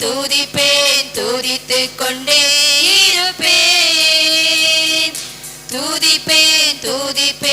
துதிப்பேன் துதித்து கொண்டே இருப்பேன். துதிப்பேன் துதிப்பேன்.